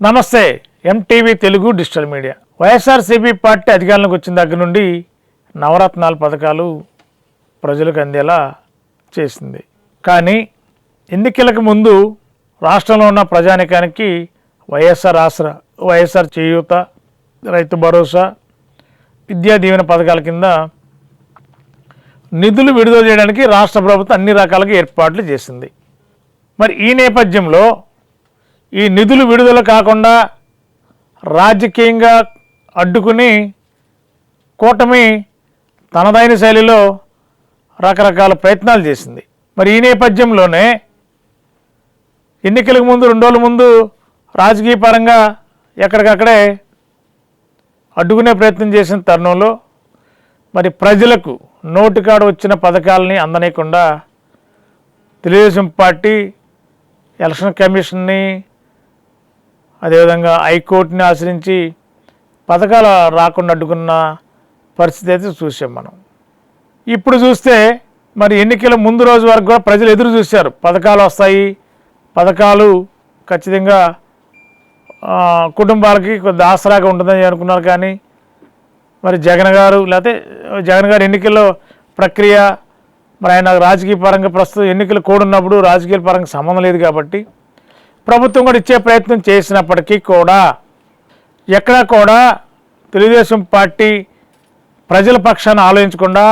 నమస్తే MTV Telugu digital media. YSRCP party అధికారంలోకి వచ్చిన దగ్గర నుండి నవరత్నాల పథకాలు ప్రజలకు అందేలా చేసింది. కానీ ఎన్నికలకు ముందు రాష్ట్రంలో ఉన్న ప్రజానికానికి వైఎస్ఆర్ ఆసరా వైఎస్ఆర్ చేయూత రైతు భరోసా విద్యా దీవెన పథకాల కింద నిధులు విడుదల చేయడానికి రాష్ట్ర ప్రభుత్వం అన్ని రకాలుగా ఏర్పాట్లు చేసింది. మరి ఈ నేపథ్యంలో ఈ నిధులు విడుదల కాకుండా రాజకీయంగా అడ్డుకుని కూటమి తనదైన శైలిలో రకరకాల ప్రయత్నాలు చేసింది. మరి ఈ నేపథ్యంలోనే ఎన్నికలకు ముందు రెండు రోజుల ముందు రాజకీయ పరంగా ఎక్కడికక్కడే అడ్డుకునే ప్రయత్నం చేసిన తరుణంలో మరి ప్రజలకు నోటికాడ వచ్చిన పథకాలని అందనీయకుండా తెలుగుదేశం పార్టీ ఎలక్షన్ కమిషన్ని అదేవిధంగా హైకోర్టుని ఆశ్రయించి పథకాలు రాకుండా అడ్డుకున్న పరిస్థితి అయితే చూసాం మనం. ఇప్పుడు చూస్తే మరి ఎన్నికల ముందు రోజు వరకు కూడా ప్రజలు ఎదురు చూశారు. పథకాలు వస్తాయి పథకాలు ఖచ్చితంగా కుటుంబాలకి కొద్ది ఆసరాగా ఉంటుందని అనుకున్నారు కానీ మరి జగన్ గారు లేకపోతే జగన్ గారు ఎన్నికల్లో ప్రక్రియ మరి ఆయన రాజకీయ పరంగా ప్రస్తుతం ఎన్నికలు కూడున్నప్పుడు రాజకీయ పరంగా సంబంధం లేదు కాబట్టి ప్రభుత్వం కూడా ఇచ్చే ప్రయత్నం చేసినప్పటికీ కూడా ఎక్కడా కూడా తెలుగుదేశం పార్టీ ప్రజల పక్షాన్ని ఆలోచించకుండా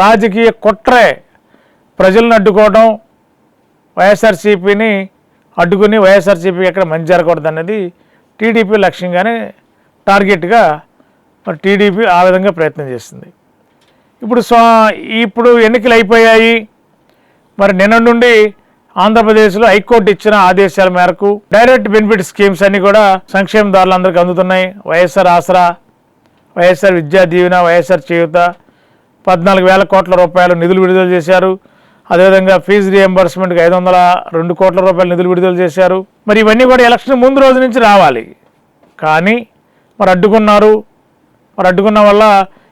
రాజకీయ కుట్రే ప్రజలను అడ్డుకోవడం వైఎస్ఆర్సీపీని అడ్డుకుని వైఎస్ఆర్సీపీ ఎక్కడ మంచి జరగకూడదు అనేది టీడీపీ లక్ష్యంగానే టార్గెట్గా మరి టీడీపీ ఆ విధంగా ప్రయత్నం చేస్తుంది. ఇప్పుడు స్వా ఇప్పుడు ఎన్నికలు అయిపోయాయి. మరి నిన్న నుండి ఆంధ్రప్రదేశ్లో హైకోర్టు ఇచ్చిన ఆదేశాల మేరకు డైరెక్ట్ బెనిఫిట్ స్కీమ్స్ అన్ని కూడా సంక్షేమదారులందరికీ అందుతున్నాయి. వైఎస్ఆర్ ఆసరా వైఎస్ఆర్ విద్యా దీవెన వైఎస్ఆర్ చేయూత పద్నాలుగు వేల కోట్ల రూపాయలు నిధులు విడుదల చేశారు. అదేవిధంగా ఫీజు రియంబర్స్మెంట్కి ఐదు వందల రెండు కోట్ల రూపాయలు నిధులు విడుదల చేశారు. మరి ఇవన్నీ కూడా ఎలక్షన్ ముందు రోజు నుంచి రావాలి. కానీ మరి అడ్డుకున్నారు. మరి అడ్డుకున్న వల్ల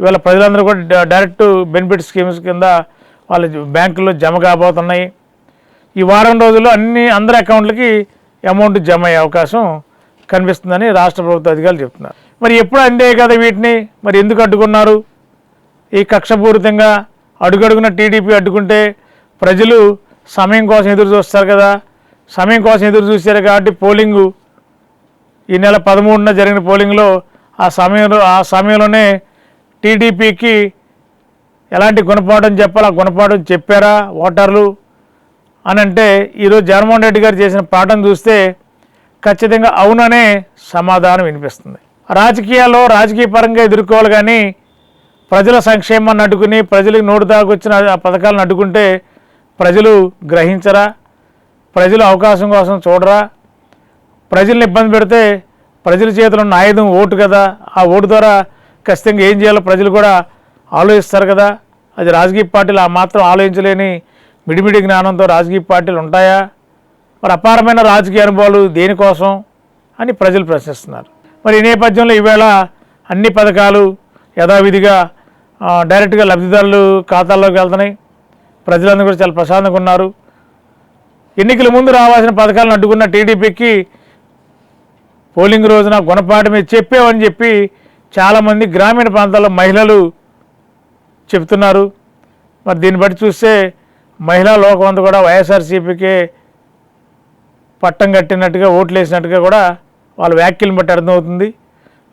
ఇవాళ ప్రజలందరూ కూడా డైరెక్ట్ బెనిఫిట్ స్కీమ్స్ కింద వాళ్ళ బ్యాంకుల్లో జమ కాబోతున్నాయి. ఈ వారం రోజుల్లో అన్ని అందరి అకౌంట్లకి అమౌంట్ జమ అయ్యే అవకాశం కనిపిస్తుందని రాష్ట్ర ప్రభుత్వ అధికారులు చెప్తున్నారు. మరి ఎప్పుడు అందే కదా వీటిని? మరి ఎందుకు అడ్డుకున్నారు? ఈ కక్షపూరితంగా అడుగడుగున టీడీపీ అడ్డుకుంటే ప్రజలు సమయం కోసం ఎదురు చూస్తారు కదా. సమయం కోసం ఎదురు చూశారు కాబట్టి పోలింగు ఈ నెల పదమూడున జరిగిన పోలింగ్లో ఆ సమయంలో ఆ సమయంలోనే టీడీపీకి ఎలాంటి గుణపాఠం చెప్పాలా? గుణపాఠం చెప్పారా? ఓటర్లు అని అంటే ఈరోజు జగన్మోహన్ రెడ్డి గారు చేసిన పాఠం చూస్తే ఖచ్చితంగా అవుననే సమాధానం వినిపిస్తుంది. రాజకీయాల్లో రాజకీయ పరంగా ఎదుర్కోవాలి కానీ ప్రజల సంక్షేమాన్ని అడ్డుకుని ప్రజలకు నోటు దాకొచ్చిన పథకాలను అడ్డుకుంటే ప్రజలు గ్రహించరా? ప్రజలు అవకాశం కోసం చూడరా? ప్రజల్ని ఇబ్బంది పెడితే ప్రజల చేతిలో ఉన్న ఆయుధం ఓటు కదా? ఆ ఓటు ద్వారా ఖచ్చితంగా ఏం చేయాలో ప్రజలు కూడా ఆలోచిస్తారు కదా? అది రాజకీయ పార్టీలు ఆ మాత్రం ఆలోచించలేని మిడిమిడి జ్ఞానంతో రాజకీయ పార్టీలు ఉంటాయా? మరి అపారమైన రాజకీయ అనుభవాలు దేనికోసం అని ప్రజలు ప్రశ్నిస్తున్నారు. మరి ఈ నేపథ్యంలో ఈవేళ అన్ని పథకాలు యథావిధిగా డైరెక్ట్గా లబ్ధిదారులు ఖాతాల్లోకి వెళ్తున్నాయి. ప్రజలందరూ కూడా చాలా ప్రశాంతంగా ఉన్నారు. ఎన్నికల ముందు రావాల్సిన పథకాలను అడ్డుకున్న టీడీపీకి పోలింగ్ రోజున గుణపాఠమే చెప్పామని చెప్పి చాలామంది గ్రామీణ ప్రాంతాల్లో మహిళలు చెప్తున్నారు మరి దీన్ని బట్టి చూస్తే మహిళా లోకం అంతా కూడా వైఎస్ఆర్సీపీకి పట్టం కట్టినట్టుగా ఓట్లు వేసినట్టుగా కూడా వాళ్ళ వ్యాఖ్యలను బట్టి అర్థమవుతుంది.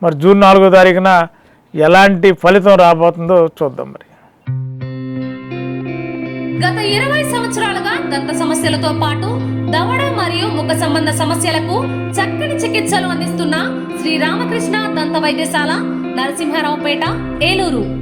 మరి జూన్ నాలుగో తారీఖున ఎలాంటి ఫలితం రాబోతుందో చూద్దాం మరి. గత ఇరవై సంవత్సరాలుగా దంత సమస్యలతో పాటు దవడ మరియు ముఖ సంబంధ సమస్యలకు చక్కని చికిత్సలు అందిస్తున్న శ్రీ రామకృష్ణ దంత వైద్యశాల నరసింహారావుపేట ఏలూరు.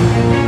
Thank you.